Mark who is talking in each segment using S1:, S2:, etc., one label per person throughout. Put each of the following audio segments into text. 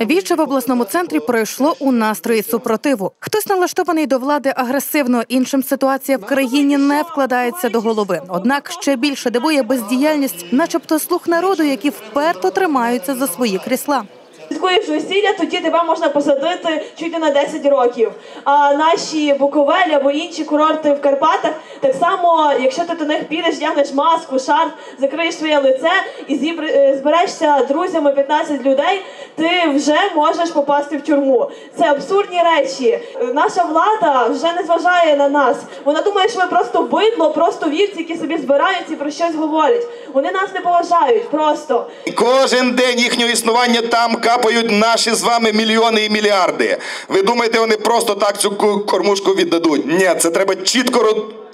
S1: Віче в обласному центрі пройшло у настрої супротиву. Хтось налаштований до влади агресивно, іншим ситуація в країні не вкладається до голови. Однак ще більше дивує бездіяльність, начебто слух народу, які вперто тримаються за свої крісла.
S2: Слідкуєш весілля, тоді тебе можна посадити чуть не на 10 років. А наші Буковель або інші курорти в Карпатах, так само, якщо ти до них підеш, вдягнеш маску, шарф, закриєш своє лице і е, зберешся друзями 15 людей, ти вже можеш попасти в тюрму. Це абсурдні речі. Е, Наша влада вже не зважає на нас. Вона думає, що ми просто бидло, просто вівці, які собі збираються і про щось говорять. Вони нас не поважають просто.
S3: Кожен день їхнього існування там капають наші з вами мільйони і мільярди. Ви думаєте, вони просто так цю ку- кормушку віддадуть? Ні, це треба чітко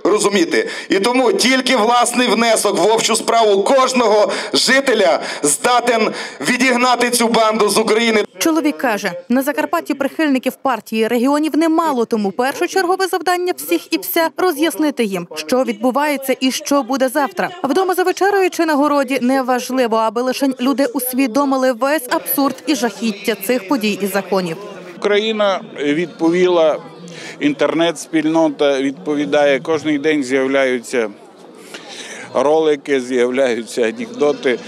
S3: розуміти. І тому тільки власний внесок в общу справу кожного жителя здатен відігнати цю банду з України.
S1: Чоловік каже, на Закарпатті прихильників партії регіонів немало, тому першочергове завдання всіх і вся роз'яснити їм, що відбувається і що буде завтра. Вдома за вечерою чи на городі неважливо, аби лише люди усвідомили весь абсурд і жахіття цих подій і законів.
S4: Україна відповіла, інтернет-спільнота відповідає. Кожен день з'являються ролики, з'являються анекдоти.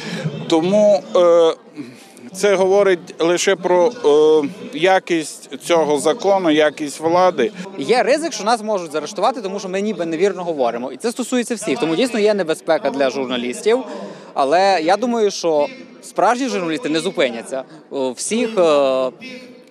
S4: Тому е, це говорить лише про е, якість цього закону, якість влади.
S5: Є ризик, що нас можуть заарештувати, тому що ми ніби невірно говоримо. І це стосується всіх. Тому дійсно є небезпека для журналістів. Але я думаю, що справжні журналісти не зупиняться. Всіх е,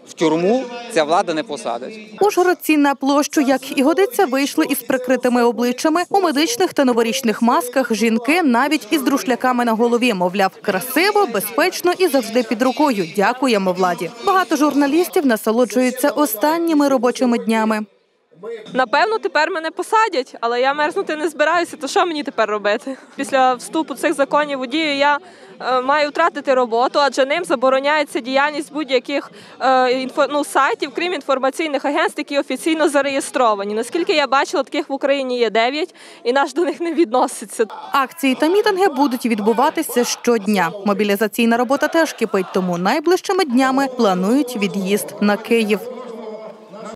S5: в тюрму ця влада не посадить.
S1: Ужгородці на площу, як і годиться, вийшли із прикритими обличчями у медичних та новорічних масках. Жінки навіть із друшляками на голові. Мовляв, красиво, безпечно і завжди під рукою. Дякуємо владі. Багато журналістів насолоджуються останніми робочими днями.
S6: Напевно, тепер мене посадять, але я мерзнути не збираюся. То що мені тепер робити? Після вступу цих законів у дію я е, маю втратити роботу, адже ним забороняється діяльність будь-яких е, інфо, ну, сайтів, крім інформаційних агентств, які офіційно зареєстровані. Наскільки я бачила, таких в Україні є 9, і наш до них не відноситься.
S1: Акції та мітинги будуть відбуватися щодня. Мобілізаційна робота теж кипить, тому найближчими днями планують від'їзд на Київ.